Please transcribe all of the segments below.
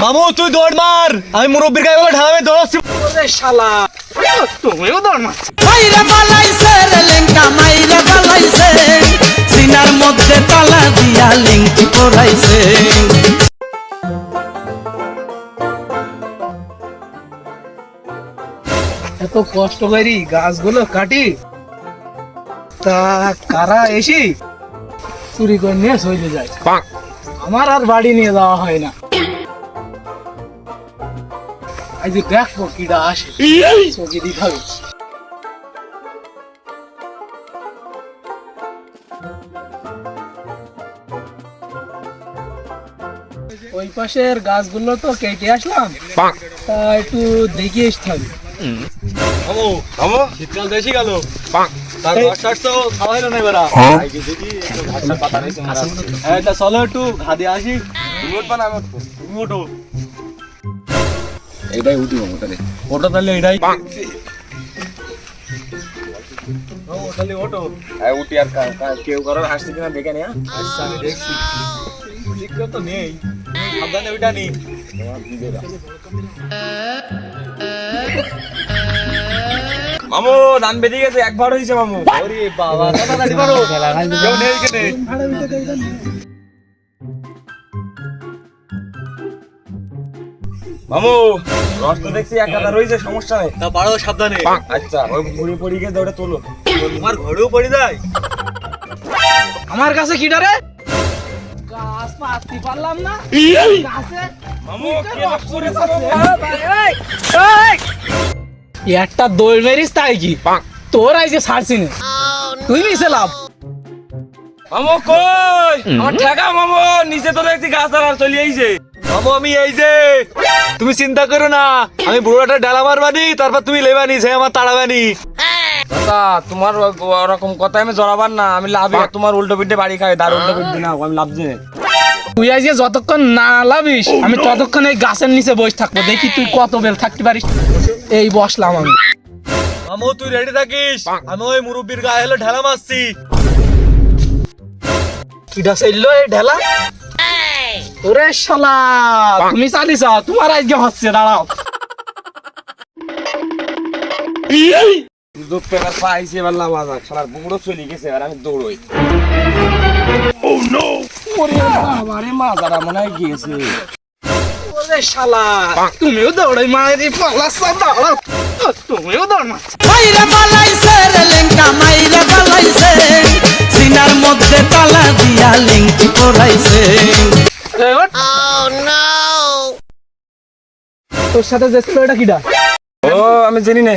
মামু তুই দৌড় মার। আমি মুরব্বীর গায়ে বলে দৌড়াচ্ছি। শালা। তুমিও দৌড় মারছো মাইরে রে লেঙ্কা মাইরে সিনার মধ্যে তালা দিয়া লিঙ্কি পড়াইছে এত কষ্ট করি গাছগুলো কাটি। তা কারা এসি? চুরি করে নিয়ে চলে যায়। আমার আর বাড়ি নিয়ে যাওয়া হয় না। আজ দেখব কিডা আসে। চোখে দিখাবে ওই পাশের গাছগুলো তো কেটে আসলাম। তা একটু দেখে আসতে হবে। শীতকাল বেশি গেল। হ্যাঁ। তা চলো একটু ঘা দিয়ে আসি ওঠো এটাই উঠি মামু তাহলে। ওটা তাহলে এটাই কেউ কারোর হাসছে কিনা দেখে নে হ্যাঁ? আচ্ছা আমি দেখছি। তো নেই। সাবধানে ওইটা নি। মামু ধান বেরিয়ে গেছে একবার হয়েছে মামু। ওরে বাবা কেউ নেই মামু রস তো দেখছি এক হাজার রয়েছে সমস্যা নেই। তা সাবধানে। আচ্ছা ওই ঘুরে পড়ি গেছে ওটা তোলো। তোমার ঘরেও পড়ে যায়? আমার কাছে কি ডারে? গাছ পাততে পারলাম না। গাছে মামু কে রস করেছে একটা দৌড় মেরিস তাই কি? তোর আইছে ছাড়ছি না। তুই নিচে লাভ। মামু কই? আমার ঠেকা মামু নিচে তো দেখছি গাছ আর চলে আইছে। মামু আমি এই যে তুমি চিন্তা করো না আমি বুড়োটা ডালা মারবানি তারপর তুমি লেবানি সে আমার তাড়াবানি। দাদা তোমার ওরকম কথা আমি জড়াবার না আমি লাভ তোমার উল্টো পিঠে বাড়ি খাই দার উল্টো পিঠে না আমি লাভ জেনে তুই আজকে যতক্ষণ না লাভিস আমি ততক্ষণ এই গাছের নিচে বসে থাকব দেখি তুই কত বেল থাকতে পারিস। এই বসলাম আমি। মামু তুই রেডি থাকিস? আমি ওই মুরব্বীর গায়ে হলো ঢেলা মারছি। এই ঢেলা। ওরে শালা তুমি চালিস তোমার আজকে হচ্ছে দাঁড়াও। সুযোগ পেপার পাইছে এবার লাভ শালার বুড়ো চলে গেছে আর আমি দৌড়ই। ওরে বাবা রে মাজারা মনে হয় গিয়েছে ওরে শালা তুমিও দৌড়াই মারি পালাস দাঁড়াও। তুমিও দৌড় মারছো। রে তোর সাথে যে ছিল এটা কিটা ও আমি চিনি না।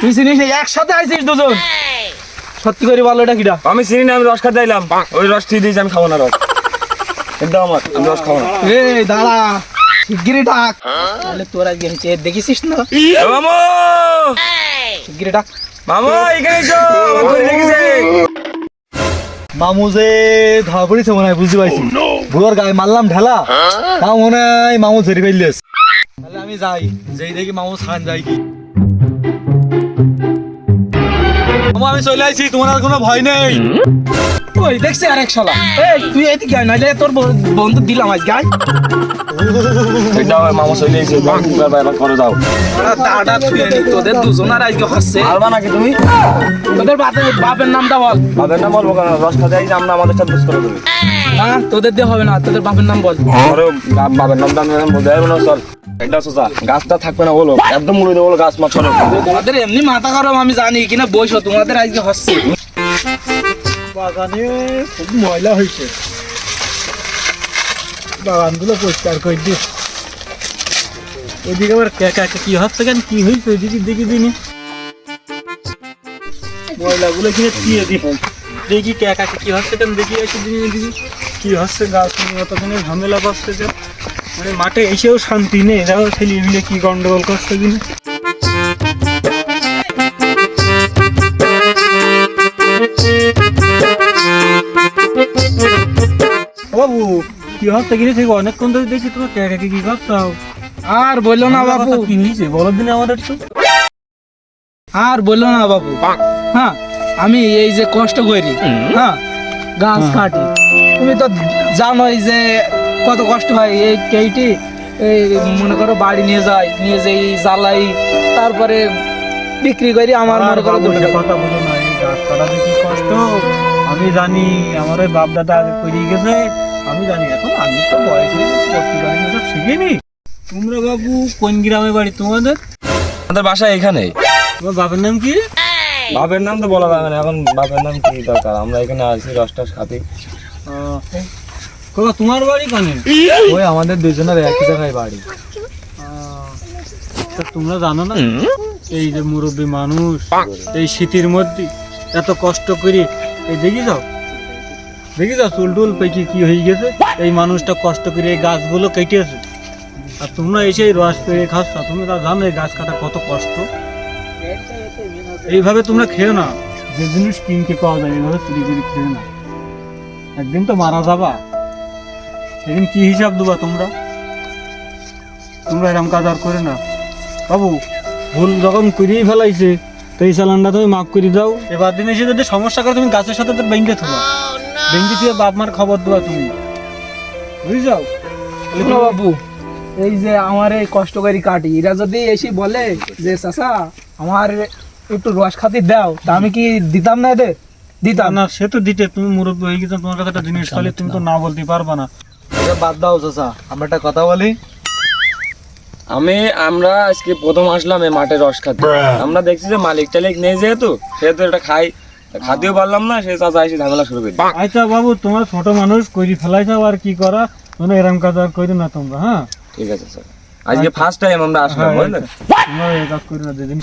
তুই চিনিস না, একসাথে আইছিস দুজন। সত্যি করে বলো এটা কিটা আমি চিনি না আমি রস খাতে দিলাম ওই রস তুই দিয়েছি আমি খাব না রস। একদম আমার আমি রস খাব না। এই দাঁড়া শিগগিরি ডাক। তাহলে তোর আজকে হচ্ছে দেখেছিস না? মামু! শিগগিরি ডাক। মামু এখানে এসো আমার ধরে মামু যে ধরা পড়েছে মনে হয় বুঝতে পারছি বুড়োর গায়ে মারলাম ঢেলা। তাও মনে হয় মামু ধরে ফেললিস তাহলে আমি যাই, যেই দেখি মামু খান যাই। কি মামু, আমি চলে আইছি, তোমার আর কোনো ভয় নেই। ওই, দেখছি আরেক শালা। এই, তুই এদিকে আয়, নাইলে তোর বন্ধু দিলাম আজ এটা ওই মামু চলে এবার করে দাও তুই তোদের দুজনের আজকে হচ্ছে। মারবা নাকি তুমি? তোদের বাপের বাপের নামটা বল। বাদের নাম বলব কেন? রস খাতে আইছি আমরা আমাদের সাথে করে দেবে। না তোদের দিয়ে হবে না তোদের বাপের নাম বল। আরে বা- বাবার নামটা আমি এখন বলতে পারব না চল। এটা সোজা। গাছটা থাকবে না বলো। একদম মুড়ে দেবো গাছ মাছ তোমাদের এমনি মাথা গরম আমি জানি কিনা বইসো তোমাদের আজকে হচ্ছে। বাগানে খুব ময়লা হয়েছে। বাগানগুলো পরিষ্কার করে দিস। ওইদিকে আবার কে হচ্ছে কেন? কি হয়েছে? ওইদিকে দেখি দিনি। ময়লাগুলো কিনে দিয়ে দেখি কে হচ্ছে কেন? দেখি একটু দিনে, দেখি। কি হচ্ছে? গাছ অতখানি ঝামেলা যে। মানে মাঠে এসেও শান্তি নেই। দেখো ছেলে মিলে কি গন্ডগোল করছে কিনা বাবু কি হচ্ছে কিনে থেকে অনেকক্ষণ ধরে দেখি তোমার কে আর বলল না বাবু। কি বলো দিনে আমাদের তো। আর বলল না বাবু। হ্যাঁ আমি এই যে কষ্ট করি হ্যাঁ গাছ কাটি। তুমি তো জানোই যে কত কষ্ট হয় এই কেইটি এই মনে করো বাড়ি নিয়ে যাই নিয়ে যাই জ্বালাই তারপরে বিক্রি করি আমার মনে করো। কথা বলো না এই গাছ কাটাতে কি কষ্ট। আমি জানি আমার ওই বাপ দাদা আগে করিয়ে গেছে আমি জানি এখন আমি তো বয়স হয়ে গেছে করতে পারি না সব শিখিনি। তোমরা বাবু কোন গ্রামে বাড়ি? তোমাদের? আমাদের বাসা এখানে। তোমার বাপের নাম কি? বাপের নাম তো বলা যাবে না এখন বাপের নাম কি দরকার? আমরা এখানে আছি রস টস খাতি কোথা তোমার বাড়ি কানে? ওই আমাদের দুজনের একই জায়গায় বাড়ি। তা তোমরা জানো না? এই যে মুরব্বী মানুষ এই শীতের মধ্যে এত কষ্ট করে এই দেখি যাও দেখি যাও চুল টুল পেকে কি হয়ে গেছে? এই মানুষটা কষ্ট করে এই গাছগুলো কেটেছে। আর তোমরা এসে রস পেড়ে খাচ্ছ, তুমি তা জানো এই গাছ কাটা কত কষ্ট। এইভাবে তোমরা খেও না। যে জিনিস কিনতে পাওয়া যায়, এইভাবে চুরি করে খেও না। একদিন তো মারা যাবা। সেদিন কি হিসাব দেবা তোমরা? তোমরা এরকম কাজ আর করে না। বাবু, ভুল যখন করিয়েই ফেলাইছে, তো এই চালানটা তুমি মাফ করে দাও। এবার দিন এসে যদি সমস্যা করে তুমি গাছের সাথে তো ব্যাংকে থাকো। ব্যাংকে থেকে বাপ মার খবর দেওয়া তুমি। বুঝে বাবু এই যে আমার এই কষ্ট করি কাটি এরা যদি এসে বলে যে চাচা আমার একটু রস খাতি দাও তা আমি কি দিতাম না এদের? দিতাম। না সে তো দিতে তুমি মুরব্বী হয়ে গেছো তোমার কাছে একটা জিনিস তাহলে তুমি তো না বলতে পারবা না। বাদ দাও চাচা আমরা একটা কথা বলি। আমি আমরা আজকে প্রথম আসলাম এই মাঠে রস খাতে। আমরা দেখছি যে মালিক টালিক নেই যেহেতু সেহেতু এটা খাই। খাতেও পারলাম না সে চাচা এসে ঝামেলা শুরু করে। আচ্ছা বাবু তোমার ছোট মানুষ কইরি ফেলাইছাও আর কি করা? মানে এরকম কাজ আর করি না তোমরা হ্যাঁ? ঠিক আছে স্যার। আজকে ফার্স্ট টাইম আমরা আসলাম হ্যাঁ, বুঝলেন তোমরা এই কাজ করি না যেদিন